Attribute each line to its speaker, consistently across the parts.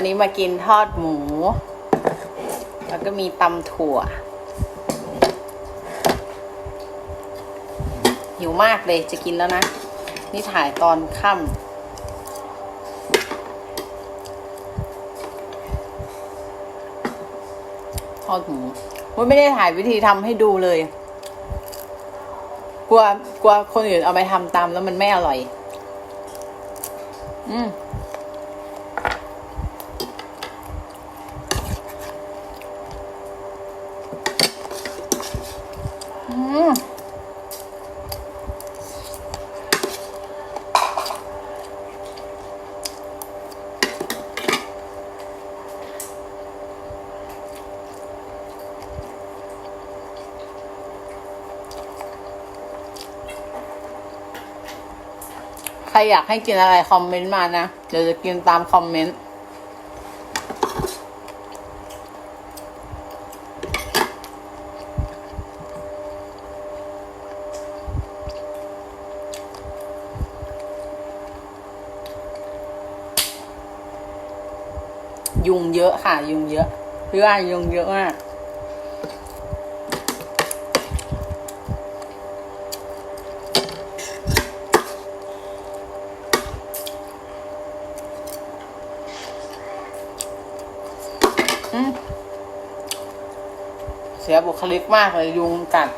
Speaker 1: วันนี้มากินทอดหมู แล้วก็มีตำถั่ว หิวมากเลยจะกินแล้วนะ นี่ถ่ายตอนค่ำทอดหมูมันไม่ได้ถ่ายวิธีทำให้ดูเลย กลัวกลัวคนอื่นเอาไปทำตามแล้วมันไม่อร่อย อืม ใครอยากให้กินอะไรคอมเมนต์มานะ เดี๋ยวจะกินตามคอมเมนต์ยุงเยอะค่ะ ยุงเยอะเพื่อนยุงเยอะมาก เสียบุคลิกมากเลยยุงกัด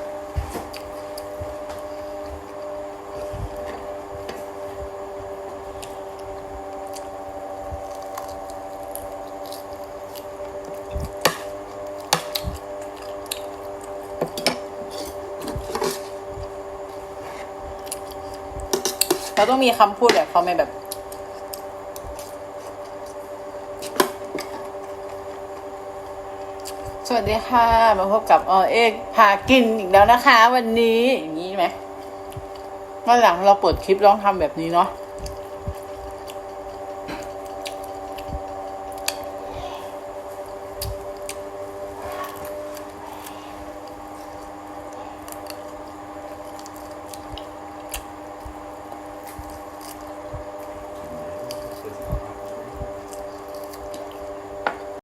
Speaker 1: เราต้องมีคำพูดแบบเขาไหมแบบ สวัสดีค่ะ มาพบกับออเอกพากินอีกแล้วนะคะ วันนี้อย่างนี้ไหมเมื่อหลังเราเปิดคลิปลองทำแบบนี้เนาะ